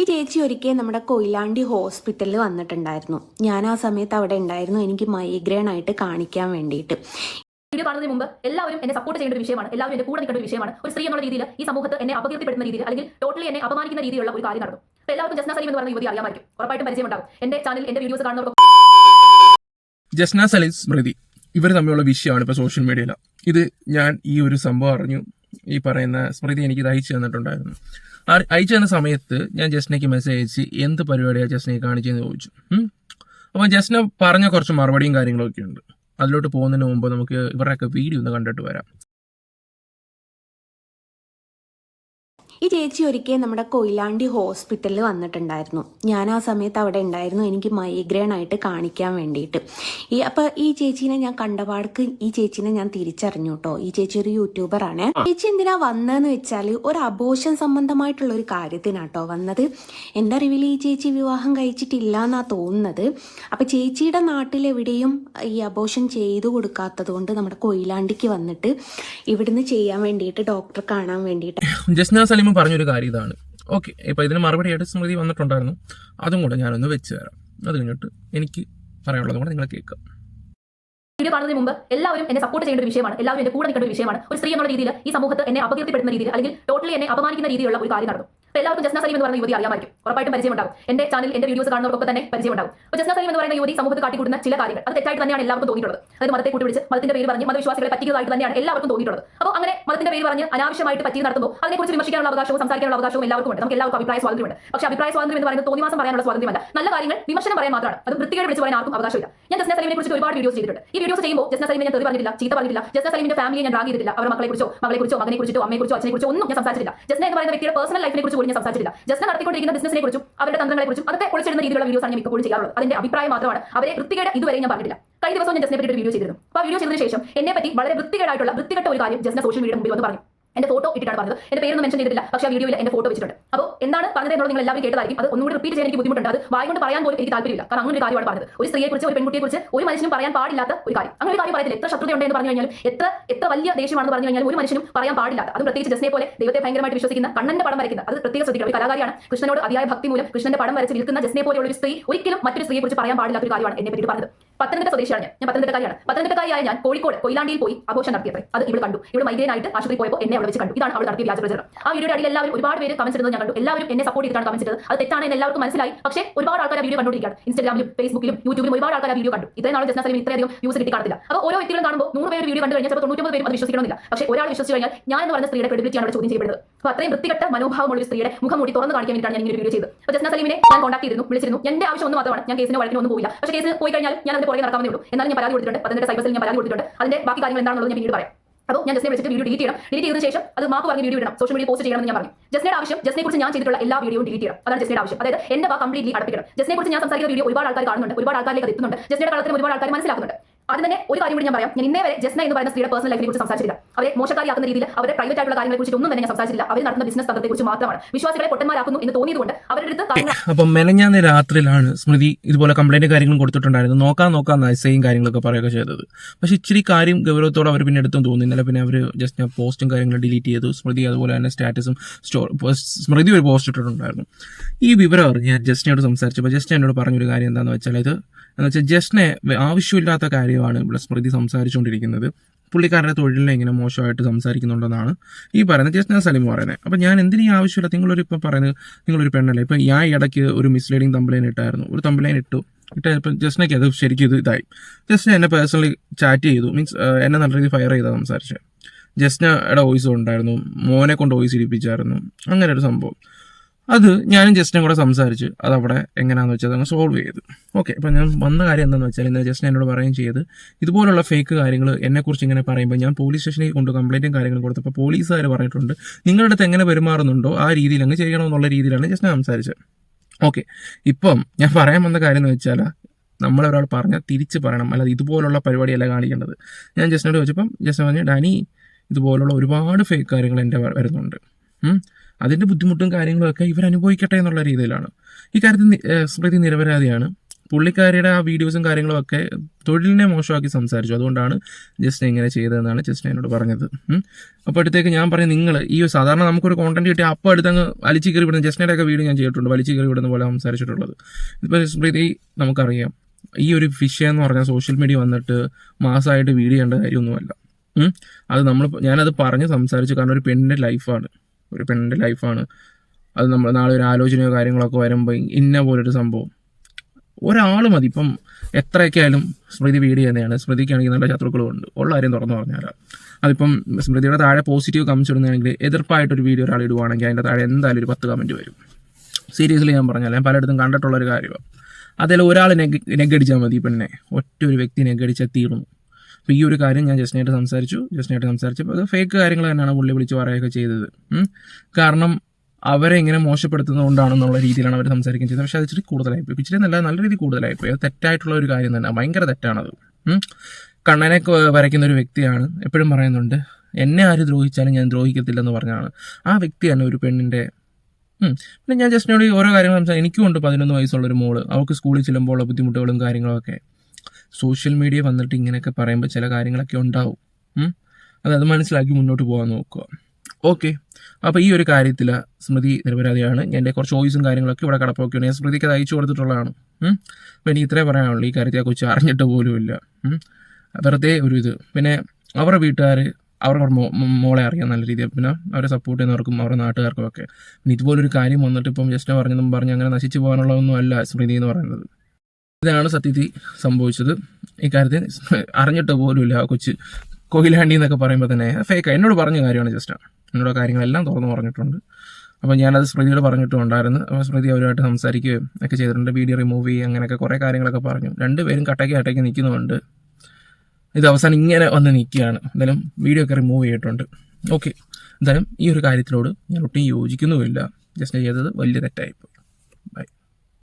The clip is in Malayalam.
ഈ ചേച്ചി ഒരിക്കൽ നമ്മുടെ കൊയിലാണ്ടി ഹോസ്പിറ്റലിൽ വന്നിട്ടുണ്ടായിരുന്നു. ഞാൻ ആ സമയത്ത് അവിടെ ഉണ്ടായിരുന്നു. എനിക്ക് മൈഗ്രെയിൻ ആയിട്ട് കാണിക്കാൻ വേണ്ടിയിട്ട്. വീഡിയോ കാണുന്നതിന് മുമ്പ് എല്ലാവരും എന്നെ സപ്പോർട്ട് ചെയ്യേണ്ട ഒരു വിഷയമാണ്. എല്ലാവരും എന്റെ കൂടെ നിൽക്കേണ്ട ഒരു വിഷയമാണ്. ഒരു സ്ത്രീ എന്നുള്ള രീതിയിൽ ഈ സമൂഹത്ത് എന്നെ അപകീർത്തിപ്പെടുന്ന രീതിയിൽ അല്ലെങ്കിൽ ടോട്ടലി എന്നെ അപമാനിക്കുന്ന രീതിയിലുള്ള ഒരു കാര്യം നടന്നു അപ്പോൾ എല്ലാവർക്കും ജസ്ന സലീം എന്ന് പറയുന്ന യുവതി അറിയാമായിരിക്കും. ഉറപ്പായിട്ടും പരിചയമുണ്ടാവും എന്റെ ചാനൽ എന്റെ വീഡിയോസ് കാണുന്നവർക്ക് ജസ്ന സലീം സ്മൃതി. ഇവർ തമ്മിലുള്ള വിഷയമാണ് ഇപ്പോൾ സോഷ്യൽ മീഡിയയിൽ ഇത് ഞാൻ ഈ ഒരു സംഭവം അറിഞ്ഞു. ഈ പറയുന്ന സ്മൃതി എനിക്ക് ദഹിച്ചു അയച്ചു തന്നിട്ടുണ്ടായിരുന്നു അയച്ചു തന്ന സമയത്ത് ഞാൻ ജസ്നയ്ക്ക് മെസ്സേജ് അയച്ച് എന്ത് പരിപാടിയാണ് ജസ്നയെ കാണിച്ചെന്ന് ചോദിച്ചു. അപ്പം ജസ്ന പറഞ്ഞ കുറച്ച് മറുപടിയും കാര്യങ്ങളൊക്കെ ഉണ്ട് അതിലോട്ട് പോകുന്നതിന് മുമ്പ് നമുക്ക് ഇവരുടെയൊക്കെ വീഡിയോ ഒന്ന് കണ്ടിട്ട് വരാം. ഈ ചേച്ചി ഒരിക്കൽ നമ്മുടെ കൊയിലാണ്ടി ഹോസ്പിറ്റലിൽ വന്നിട്ടുണ്ടായിരുന്നു. ഞാൻ ആ സമയത്ത് അവിടെ ഉണ്ടായിരുന്നു. എനിക്ക് മൈഗ്രെയിൻ ആയിട്ട് കാണിക്കാൻ വേണ്ടിയിട്ട്. ഈ അപ്പോൾ ഈ ചേച്ചീനെ ഞാൻ കണ്ടപാടക്ക് ഈ ചേച്ചീനെ ഞാൻ തിരിച്ചറിഞ്ഞു കേട്ടോ. ഈ ചേച്ചി ഒരു യൂട്യൂബറാണ് ചേച്ചി എന്തിനാ വന്നതെന്ന് വെച്ചാൽ ഒരു അബോഷൻ സംബന്ധമായിട്ടുള്ള ഒരു കാര്യത്തിനാട്ടോ വന്നത്. എന്റെ അറിവിൽ ഈ ചേച്ചി വിവാഹം കഴിച്ചിട്ടില്ല എന്നാ തോന്നുന്നത്. അപ്പൊ ചേച്ചിയുടെ നാട്ടിലെവിടെയും ഈ അബോഷൻ ചെയ്തു കൊടുക്കാത്തത് കൊണ്ട് നമ്മുടെ കൊയിലാണ്ടിക്ക് വന്നിട്ട് ഇവിടുന്ന് ചെയ്യാൻ വേണ്ടിയിട്ട് ഡോക്ടറെ കാണാൻ വേണ്ടിയിട്ട്. സലീം പറഞ്ഞൊരു കാര്യം ഇതാണ്. ഓക്കെ ഇപ്പോൾ ഇതിന് മറുപടിയായിട്ട് സ്മൃതി വന്നിട്ടുണ്ടായിരുന്നു. അതും കൂടെ ഞാനൊന്ന് വെച്ച് തരാം. അത് കഴിഞ്ഞിട്ട് എനിക്ക് പറയാനുള്ളത് കൂടെ നിങ്ങൾ കേൾക്കാം. വീഡിയോ കാണുന്നതിന് മുമ്പ് എല്ലാവരും എന്നെ സപ്പോർട്ട് ചെയ്യേണ്ട ഒരു വിഷയമാണ്. എല്ലാവരും എന്റെ കൂടെ നിൽക്കേണ്ട ഒരു വിഷയമാണ്. ഒരു സ്ത്രീ എന്നുള്ള രീതിയിൽ ഈ സമൂഹത്തെ എന്നെ അപകീർത്തിപ്പെടുന്ന രീതിയിൽ അല്ലെങ്കിൽ ടോട്ടലി എന്നെ അപമാനിക്കുന്ന രീതിയിലുള്ള ഒരു കാര്യം നടന്നു. എല്ലാവർക്കും ജസ്ന സലീം എന്ന് പറയുന്ന യുവതി അറിയാമായിരിക്കും. ഉറപ്പായിട്ടും ഉണ്ടാകും എന്റെ ചാനൽ എന്റെ വീഡിയോസ് കാണുന്നവർക്കൊക്കെ തന്നെ പരിചയമുണ്ടാവും. അപ്പോൾ ജസ്ന സലീം എന്ന് പറയുന്ന യുവതി സമൂഹത്തിൽ കാട്ടിക്കൂടുന്ന ചില കാര്യങ്ങൾ. അത് തെറ്റായിട്ട് തന്നെയാണ് എല്ലാവർക്കും തോന്നിയിട്ടുള്ളത്. അതായത് മതത്തെ കൂട്ടിപ്പിടിച്ച് മതത്തിന്റെ പേര് പറഞ്ഞ് മതവിശ്വാസികളെ പറ്റിയതായിട്ട് തന്നെയാണ് എല്ലാവർക്കും തോന്നിയിട്ടുള്ളത്. അപ്പോൾ അങ്ങനെ മതത്തിന്റെ പേര് പറഞ്ഞ് അനാവശ്യമായിട്ട് പറ്റി നടത്തുമ്പോൾ അതിനെക്കുറിച്ച് വിമർശിക്കാനുള്ള അവകാശവും സംസാരിക്കാനുള്ള അവകാശവും എല്ലാവർക്കും ഉണ്ട്. നമുക്ക് എല്ലാവർക്കും അഭിപ്രായ സ്വാതന്ത്ര്യമുണ്ട് പക്ഷേ അഭിപ്രായ സ്വാതന്ത്ര്യം എന്ന് പറയുന്നത് തോന്നിവാസം പറയാനുള്ള സ്വാതന്ത്ര്യമല്ല. നല്ല കാര്യങ്ങൾ വിമർശനം പറയാൻ മാത്രമാണ്. അത് വൃത്തികേട് വിളിച്ച് പറയാൻ ആർക്കും അവകാശമില്ല. ഞാൻ ജസ്ന സലീമിനെ കുറിച്ച് ഒരുപാട് വീഡിയോസ് ചെയ്തിട്ടുണ്ട്. ഈ വീഡിയോസ് ചെയ്യുമ്പോൾ ജസ്ന സലീമിനെ ഞാൻ തെറി പറഞ്ഞിട്ടില്ല ചീത്ത പറഞ്ഞിട്ടില്ല. ജസ്ന സലീമിന്റെ ഫാമിലിയെ ഞാൻ ഡ്രാഗ് ചെയ്തിട്ടില്ല. അവരുടെ മക്കളെ കുറിച്ചോ മകളെ കുറിച്ചോ മകനെ കുറിച്ചോ അമ്മയെ കുറിച്ചോ അച്ഛനെ കുറിച്ചോ ഒന്നും ഞാൻ സംസാരിച്ചിട്ടില്ല. ജസ്ന എന്ന് പറയുന്ന വ്യക്തിയുടെ പേഴ്സണൽ ലൈഫിനെ കുറിച്ച് ഞാൻ സംസാരിച്ചിട്ടില്ല. ജസ്റ്റ് നടത്തിക്കൊണ്ടിരിക്കുന്ന ബിസിനസിനെ കുറിച്ചും അവരുടെ തന്ത്രങ്ങളെ കുറിച്ചും അതൊക്കെ പൊളിച്ചിടുന്ന രീതിയിലുള്ള വീഡിയോസ് ആണ് ഞാൻ മിക്കപ്പോഴും ചെയ്യാറുള്ളത്. അതിന്റെ അഭിപ്രായം മാത്രമാണ്. അവരെ വൃത്തികേട് ഇതുവരെ ഞാൻ പറഞ്ഞിട്ടില്ല. കഴിഞ്ഞ ദിവസം ഞാൻ ജസ്റ്റിനെ പറ്റി ഒരു വീഡിയോ ചെയ്തിരുന്നു. അപ്പോൾ വീഡിയോ ചെയ്തതിനു ശേഷം എന്നെ പറ്റി വളരെ വൃത്തികേടായിട്ടുള്ള വൃത്തികെട്ട ഒരു കാര്യം ജസ്ന സോഷ്യൽ മീഡിയ മുമ്പിൽ വന്ന് പറഞ്ഞു. എന്റെ ഫോട്ടോ ഇട്ടിട്ടാണ് പറഞ്ഞത്. എന്റെ പേരൊന്നും മെൻഷൻ ചെയ്തിട്ടില്ല. പക്ഷേ ആ വീഡിയോയിൽ എന്റെ ഫോട്ടോ വെച്ചിട്ടുണ്ട്. അപ്പോൾ എന്താണ് പറഞ്ഞത് എന്നുള്ളത് നിങ്ങൾ എല്ലാവരും കേട്ടതായിരിക്കും. അത് ഒന്നുകൂടി റിപ്പീറ്റ് ചെയ്യാൻ എനിക്ക് ബുദ്ധിമുട്ടുണ്ട്. അത് വായി കൊണ്ട് പറയാൻ പോലും എനിക്ക് താല്പര്യമില്ല. കാരണം അങ്ങനെ ഒരു കാര്യമാണ് പറഞ്ഞത്. ഒരു സ്ത്രീയെക്കുറിച്ച് ഒരു പെൺകുട്ടിയെക്കുറിച്ച് ഒരു മനുഷ്യനും പറയാൻ പാടില്ലാത്ത ഒരു കാര്യം. അങ്ങനെ ഒരു കാര്യം പറയത്തില്ല. എത്ര ശത്രുതയുണ്ട് എന്ന് പറഞ്ഞു കഴിഞ്ഞാലും എത്ര എത്ര വലിയ ദേഷ്യമാണെന്ന് പറഞ്ഞു കഴിഞ്ഞാൽ ഒരു മനുഷ്യനും പറയാൻ പാടില്ലാത്ത അതും പ്രത്യേകിച്ച് ജസ്നെ പോലെ ദൈവത്തെ ഭയങ്കരമായിട്ട് വിശ്വസിക്കുന്ന കണ്ണന്റെ പടം വരയ്ക്കുന്ന അത് പ്രത്യേകം ശ്രദ്ധിക്കണം. ഒരു കലാകാരിയാണ്. കൃഷ്ണനോട് അതിയായ ഭക്തി മൂലം കൃഷ്ണന്റെ പടം വരച്ച് നിൽക്കുന്ന ജസ്നെ പോലെയുള്ള ഒരു സ്ത്രീ ഒരിക്കലും മറ്റൊരു സ്ത്രീയെക്കുറിച്ച് പറയാൻ പാടില്ലാത്ത ഒരു കാര്യമാണ് എന്നെ പറ്റി പറഞ്ഞത്. പത്തനംതിട്ട സ്വദേശിയാണ് ഞാൻ. ഞാൻ പത്തനംതിട്ടക്കാരിയാണ്. പത്തനംതിട്ടക്കാരിയായ ഞാൻ കോഴിക്കോട് കൊയിലാണ്ടിയിൽ പോയി ആഘോഷം നടത്തിയത് അത് ഇവിടെ കണ്ടു. ഇവിടെ മൈഗ്രേൻ ആയിട്ട് ആശുപത്രി പോയപ്പോൾ എന്നെ അവിടെ വെച്ച് കണ്ടു. ഇതാണ് അവൾ നടത്തിയ വ്യാജ ആ വീഡിയോയുടെ അടിയിൽ എല്ലാവരും ഒരുപാട് പേര് കമന്റ് ഇടുന്നത് ഞാൻ കണ്ടു. എല്ലാവരും എന്നെ സപ്പോർട്ട് ചെയ്തിട്ടാണ് കമന്റ് ചെയ്തത് അത് തെറ്റാണ് എന്ന് എല്ലാവർക്കും മനസ്സിലായി. പക്ഷേ ഒരുപാട് ആൾക്കാർ ആ വീഡിയോ കണ്ടുകൊണ്ടിരിക്കുകയാണ്. ഇൻസ്റ്റാഗ്രാമിലും ഫേസ്ബുക്കിലും യൂട്യൂബിലും ഒരുപാട് ആൾക്കാർ ആ വീഡിയോ കണ്ടു. ഇത്രയും നാളെ ജസ്റ്റ് ഇത്രയധികം വ്യൂസ് കിട്ടി കാണത്തില്ല. അപ്പോൾ ഓരോ വ്യക്തികളും കാണുമ്പോൾ നൂറ് പേര് വീഡിയോ കണ്ടു കഴിഞ്ഞാൽ ചിലപ്പോൾ തൊണ്ണൂറ്റൊമ്പത് പേരും അത് വിശ്വസിക്കണമെന്നില്ല. പക്ഷേ ഒരാൾ വിശ്വസിച്ച് കഴിഞ്ഞാൽ ഞാൻ എന്ന് പറഞ്ഞ സ്ത്രീയുടെ ക്രെഡിബിലിറ്റിയാണ് അവിടെ ചോദ്യം ചെയ്യപ്പെടുന്നത്. അപ്പോൾ അത്രയും വൃത്തികെട്ട മനോഭാവമുള്ള ഒരു സ്ത്രീയുടെ മുഖം മൂടി തുറന്ന് കാണിക്കാൻ വേണ്ടിയിട്ടാണ് ഞാൻ ഇങ്ങനെ വീഡിയോ ചെയ്തത്. അപ്പോൾ ജസ്ന സലീമിനെ ഞാൻ കോൺടാക്ട് ചെയ്തിരുന്നു വിളിച്ചിരുന്നു. എന്റെ ആവശ്യം ഒന്ന് മാത്രമാണ്. ഞാൻ കേസിന് വഴക്കിന് ഒന്നും പോയില്ല പക്ഷേ കേസ് പോയി കഴിഞ്ഞാൽ ഞാൻ അതിന്റെ പുറകെ നടക്കാമെന്നേ ഉള്ളൂ. എന്നാലും ഞാൻ പരാതി കൊടുത്തിട്ടുണ്ട്. പതിനെട്ട് സൈബസിൽ ഞാൻ പരാതി കൊടുത്തിട്ടുണ്ട്. അതിന്റെ ബാക്കി കാര്യങ്ങൾ എന്താണെന്നുള്ളത് ഞാൻ പിന്നീട് പറയാം. അപ്പോൾ ഞാൻ ജസ്നെ വിളിച്ചിട്ട് വീഡിയോ ഡിലീറ്റ് ചെയ്യണം. ഡിലീറ്റ് ചെയ്തതിനു ശേഷം അത് മാപ്പ് പറഞ്ഞ് വീഡിയോ ഇടണം. സോഷ്യൽ മീഡിയ പോസ്റ്റ് ചെയ്യണമെന്ന് ഞാൻ പറഞ്ഞു. ജസ്നയുടെ ആവശ്യം ജസ്നെ കുറിച്ച് ഞാൻ ചെയ്തിട്ടുള്ള എല്ലാ വീഡിയോയും ഡിലീറ്റ് ചെയ്യണം. അതാണ് ജസ്നയുടെ ആവശ്യം. അതായത് എന്റെ വാ കംപ്ലീറ്റ്ലി അടപ്പിക്കണം. ജസ്നെ കുറിച്ച് ഞാൻ സംസാരിക്കുന്ന വീഡിയോ ഒരുപാട് ആൾക്കാർ കാണുന്നുണ്ട് ഒരുപാട് ആൾക്കാരിലേക്ക് എത്തുന്നുണ്ട്. ജസ്നയുടെ കളത്തിൽ ഒരുപാട് ആൾക്കാർ മനസ്സിലാക്കുന്നുണ്ട്. അതിന് തന്നെ ഒരു കാര്യം കൂടി ഞാൻ പറയാം. ഞാൻ ഇന്നേ വരെ ജസ്ന എന്ന് പറയുന്ന സ്ത്രീയുടെ പേഴ്സണൽ ലൈഫിനെ കുറിച്ച് സംസാരിച്ചില്ല അവരെ മോശക്കാരിയാക്കുന്ന രീതിയിൽ അവരെ പ്രൈവറ്റ് ആയിട്ടുള്ള കാര്യങ്ങളെ കുറിച്ച് ഒന്നും തന്നെ ഞാൻ സംസാരിച്ചില്ല അവർ നടത്തുന്ന ബിസിനസ് തന്ത്രത്തെ കുറിച്ച് മാത്രമാണ്. വിശ്വാസികളെ പൊട്ടന്മാരാക്കുന്നു എന്ന് തോന്നിയതുകൊണ്ട് അവരുടെ അടുത്ത് അപ്പം മെനഞ്ഞാന്ന് രാത്രിയിലാണ് സ്മൃതി ഇതുപോലെ കംപ്ലൈന്റ് കാര്യങ്ങളും കൊടുത്തിട്ടുണ്ടായിരുന്നു നോക്കാൻ നോക്കാൻ നൈസയും കാര്യങ്ങളൊക്കെ പറയുകയൊക്കെ ചെയ്തത്. പക്ഷെ ഇച്ചിരി കാര്യം ഗൗരവത്തോടെ അവർ പിന്നെ എടുത്തും തോന്നുന്നില്ല. പിന്നെ അവർ ജസ്റ്റ് പോസ്റ്റും കാര്യങ്ങളും ഡിലീറ്റ് ചെയ്തു. സ്മൃതി അതുപോലെ തന്നെ സ്റ്റാറ്റസും സ്റ്റോർ സ്മൃതി ഒരു പോസ്റ്റ് ഇട്ടിട്ടുണ്ടായിരുന്നു. ഈ വിവരം അറിഞ്ഞ് ഞാൻ ജസ്റ്റിനോട് സംസാരിച്ചപ്പോൾ ജസ്റ്റ് എന്നോട് പറഞ്ഞൊരു കാര്യം എന്താണെന്ന് വെച്ചാൽ ഇത് എന്ന് വെച്ചാൽ ജസ്റ്റിനെ ആവശ്യമില്ലാത്ത കാര്യമാണ് ഇവിടെ സ്മൃതി സംസാരിച്ചുകൊണ്ടിരിക്കുന്നത്. പുള്ളിക്കാരുടെ തൊഴിലിനെ ഇങ്ങനെ മോശമായിട്ട് സംസാരിക്കുന്നുണ്ടെന്നാണ് ഈ പറയുന്നത്. ജസ്ന സലീം പറയുന്നത് അപ്പം ഞാൻ എന്തിനീ ആവശ്യമില്ല? നിങ്ങളൊരു ഇപ്പം പറയുന്നത് നിങ്ങളൊരു പെണ്ണല്ലേ? ഇപ്പം ഞാൻ ഇടയ്ക്ക് ഒരു മിസ്ലീഡിങ് തമ്പ്ലൈൻ ഇട്ടായിരുന്നു. ഒരു തമ്പ്ലൈൻ ഇട്ടു. ഇട്ട് ഇപ്പം ജസ്നയ്ക്ക് അത് ശരിക്കും ഇത് ഇതായി. ജസ്ന എന്നെ പേഴ്സണലി ചാറ്റ് ചെയ്തു. മീൻസ് എന്നെ നല്ല രീതിയിൽ ഫയർ ചെയ്താൽ സംസാരിച്ചത്. ജസ്നയുടെ വോയിസ് ഉണ്ടായിരുന്നു മോനെ കൊണ്ട് വോയിസ് ഇടിപ്പിച്ചായിരുന്നു. അങ്ങനെ ഒരു സംഭവം. അത് ഞാനും ജസ്റ്റിനും കൂടെ സംസാരിച്ച് അത് അവിടെ എങ്ങനെയാണെന്ന് വെച്ചാൽ അങ്ങ് സോൾവ് ചെയ്തു. ഓക്കെ അപ്പം ഞാൻ വന്ന കാര്യം എന്താണെന്ന് വെച്ചാൽ ഇന്നലെ ജസ്റ്റിന് എന്നോട് പറയുകയും ചെയ്ത് ഇതുപോലുള്ള ഫേക്ക് കാര്യങ്ങൾ എന്നെക്കുറിച്ച് ഇങ്ങനെ പറയുമ്പോൾ ഞാൻ പോലീസ് സ്റ്റേഷനിൽ കൊണ്ട് കംപ്ലയിന്റും കാര്യങ്ങളും കൊടുത്തപ്പോൾ പോലീസുകാർ പറഞ്ഞിട്ടുണ്ട് നിങ്ങളുടെ അടുത്ത് എങ്ങനെ പെരുമാറുന്നുണ്ടോ ആ രീതിയിൽ അങ്ങ് ചെയ്യണമെന്നുള്ള രീതിയിലാണ് ജസ്റ്റിനെ സംസാരിച്ചത്. ഓക്കെ ഇപ്പം ഞാൻ പറയാൻ വന്ന കാര്യം എന്ന് വെച്ചാൽ നമ്മളൊരാൾ പറഞ്ഞാൽ തിരിച്ച് പറയണം അല്ലാതെ ഇതുപോലുള്ള പരിപാടിയല്ല കാണിക്കേണ്ടത്. ഞാൻ ജസ്റ്റിനോട് ചോദിച്ചപ്പം ജസ്റ്റ് പറഞ്ഞു ഡാനി ഇതുപോലുള്ള ഒരുപാട് ഫേക്ക് കാര്യങ്ങൾ എന്റെ വരുന്നുണ്ട്. അതിന്റെ ബുദ്ധിമുട്ടും കാര്യങ്ങളൊക്കെ ഇവർ അനുഭവിക്കട്ടെ എന്നുള്ള രീതിയിലാണ്. ഈ കാര്യത്തിൽ സ്മൃതി നിരപരാധിയാണ്. പുള്ളിക്കാരിയുടെ ആ വീഡിയോസും കാര്യങ്ങളും ഒക്കെ തൊഴിലിനെ മോശമാക്കി സംസാരിച്ചു. അതുകൊണ്ടാണ് ജസ്റ്റ് ഇങ്ങനെ ചെയ്തതെന്നാണ് ജസ്റ്റ് എന്നോട് പറഞ്ഞത്. അപ്പോൾ അടുത്തേക്ക് ഞാൻ പറഞ്ഞു നിങ്ങൾ ഈ സാധാരണ നമുക്കൊരു കോണ്ടന്റ് കിട്ടിയ അപ്പോൾ അടുത്തങ്ങ് വലിച്ചു കയറി വിടുന്ന ജസ്റ്റിന്റെ ഒക്കെ വീഡിയോ ഞാൻ ചെയ്തിട്ടുണ്ട്. വലിച്ചു കയറി വിടുന്ന പോലെ സംസാരിച്ചിട്ടുള്ളത്. ഇപ്പോൾ സ്മൃതി നമുക്കറിയാം. ഈ ഒരു വിഷയം എന്ന് പറഞ്ഞാൽ സോഷ്യൽ മീഡിയ വന്നിട്ട് മാസമായിട്ട് വീഡിയോ ചെയ്യേണ്ട കാര്യമൊന്നുമല്ല. അത് നമ്മൾ ഞാനത് പറഞ്ഞ് സംസാരിച്ചു. കാരണം ഒരു പെണ്ണിന്റെ ലൈഫാണ്. ഒരു പെണ്ണിന്റെ ലൈഫാണ്. അത് നമ്മൾ നാളെ ഒരു ആലോചനയോ കാര്യങ്ങളൊക്കെ വരുമ്പോൾ ഇന്ന പോലൊരു സംഭവം. ഒരാൾ മതി. ഇപ്പം എത്രയൊക്കെ ആയാലും സ്മൃതി വീഡ് തന്നെയാണ്. സ്മൃതിക്കാണെങ്കിൽ നല്ല ശത്രുക്കളും ഉണ്ട്. ഉള്ള കാര്യം തുറന്നു പറഞ്ഞാൽ അതിപ്പം സ്മൃതിയുടെ താഴെ പോസിറ്റീവ് കമൻസ് ഇടുന്നതാണെങ്കിൽ എതിർപ്പായിട്ടൊരു വീഡിയോ ഒരാൾ ഇടുവാണെങ്കിൽ അതിന്റെ താഴെ എന്തായാലും ഒരു പത്ത് കമന്റ് വരും. സീരിയസ്ലി ഞാൻ പറഞ്ഞാൽ ഞാൻ പലയിടത്തും കണ്ടിട്ടുള്ളൊരു കാര്യമാണ് അതിൽ ഒരാൾ നെഗ് നെഗടിച്ചാൽ മതി പെണ്ണെ. ഒറ്റ ഒരു വ്യക്തി നെഗടിച്ചാൽ തീർന്നു. അപ്പോൾ ഈ ഒരു കാര്യം ഞാൻ ജസ്റ്റിനായിട്ട് സംസാരിച്ചു. ജസ്റ്റിനായിട്ട് സംസാരിച്ചപ്പോൾ അത് ഫേക്ക് കാര്യങ്ങൾ തന്നെയാണ് പുള്ളി വിളിച്ച് പറയുകയൊക്കെ ചെയ്തത്. കാരണം അവരെ ഇങ്ങനെ മോശപ്പെടുത്തുന്നതുകൊണ്ടാണെന്നുള്ള രീതിയിലാണ് അവർ സംസാരിക്കുകയും ചെയ്തത്. പക്ഷേ അത് ഇച്ചിരി കൂടുതലായിപ്പോയി ഇച്ചിരി നല്ല നല്ല രീതി കൂടുതലായിപ്പോയി അത് തെറ്റായിട്ടുള്ള ഒരു കാര്യം തന്നെ. ഭയങ്കര തെറ്റാണത്. കണ്ണനെ വരയ്ക്കുന്ന ഒരു വ്യക്തിയാണ്. എപ്പോഴും പറയുന്നുണ്ട് എന്നെ ആര് ദ്രോഹിച്ചാലും ഞാൻ ദ്രോഹിക്കത്തില്ലെന്ന് പറഞ്ഞാണ്. ആ വ്യക്തിയാണ് ഒരു പെണ്ണിന്റെ പിന്നെ ഞാൻ ജസ്റ്റിനോട് ഓരോ കാര്യങ്ങൾ സംസാരിക്കും എനിക്കും ഉണ്ട് പതിനൊന്ന് വയസ്സുള്ളൊരു മോൾ. അവൾക്ക് സ്കൂളിൽ ചെല്ലുമ്പോൾ ഉള്ള ബുദ്ധിമുട്ടുകളും കാര്യങ്ങളൊക്കെ. സോഷ്യൽ മീഡിയ വന്നിട്ട് ഇങ്ങനെയൊക്കെ പറയുമ്പോൾ ചില കാര്യങ്ങളൊക്കെ ഉണ്ടാവും. അത് അതത് മനസ്സിലാക്കി മുന്നോട്ട് പോകാൻ നോക്കുക. ഓക്കെ. അപ്പോൾ ഈ ഒരു കാര്യത്തിൽ സ്മൃതി നിരപരാധിയാണ്. എന്റെ കുറച്ച് വോയിസും കാര്യങ്ങളൊക്കെ ഇവിടെ കിടപ്പൊക്കെയാണ്. ഞാൻ സ്മൃതിക്ക് അത് അയച്ചു കൊടുത്തിട്ടുള്ളതാണ്. അപ്പോൾ എനിക്ക് ഇത്രേ പറയാനുള്ളൂ. ഈ കാര്യത്തെ കുറിച്ച് അറിഞ്ഞിട്ട് പോലുമില്ല. വെറുതെ ഒരു ഇത്. പിന്നെ അവരുടെ വീട്ടുകാർ അവരുടെ മോളെ അറിയാം നല്ല രീതിയിൽ. പിന്നെ അവരെ സപ്പോർട്ട് ചെയ്യുന്നവർക്കും അവരുടെ നാട്ടുകാർക്കും ഒക്കെ. ഇതുപോലൊരു കാര്യം വന്നിട്ട് ഇപ്പം ജസ്റ്റ് പറഞ്ഞതും പറഞ്ഞ് അങ്ങനെ നശിച്ചു പോകാനുള്ളതൊന്നും അല്ല സ്മൃതി എന്ന് പറയുന്നത്. ഇതാണ് സത്യത്തിൽ സംഭവിച്ചത്. ഇക്കാര്യത്തിൽ അറിഞ്ഞിട്ട് പോലുമില്ല ആ കൊച്ച്. കൊയിലാണ്ടി എന്നൊക്കെ പറയുമ്പോൾ തന്നെ ഫേക്ക് എന്നോട് പറഞ്ഞ കാര്യമാണ് ജസ്റ്റ് എന്നോട് കാര്യങ്ങളെല്ലാം തുറന്നു പറഞ്ഞിട്ടുണ്ട്. അപ്പോൾ ഞാനത് സ്മൃതിയോട് പറഞ്ഞിട്ടും ഉണ്ടായിരുന്നു അപ്പോൾ സ്മൃതി അവരുമായിട്ട് സംസാരിക്കുകയും ഒക്കെ ചെയ്തിട്ടുണ്ട്. വീഡിയോ റിമൂവ് ചെയ്യുക അങ്ങനെയൊക്കെ കുറേ കാര്യങ്ങളൊക്കെ പറഞ്ഞു. രണ്ടുപേരും കട്ടയ്ക്ക് കട്ടയ്ക്ക് നിൽക്കുന്നുണ്ട് ഇത് അവസാനം ഇങ്ങനെ വന്ന് നിൽക്കുകയാണ്. എന്തായാലും വീഡിയോ ഒക്കെ റിമൂവ് ചെയ്തിട്ടുണ്ട്. ഓക്കെ എന്തായാലും ഈ ഒരു കാര്യത്തിലോട് ഞാൻ ഒട്ടും യോജിക്കുന്നുമില്ല. ജസ്റ്റ് ചെയ്തത് വലിയ തെറ്റായിപ്പോയി.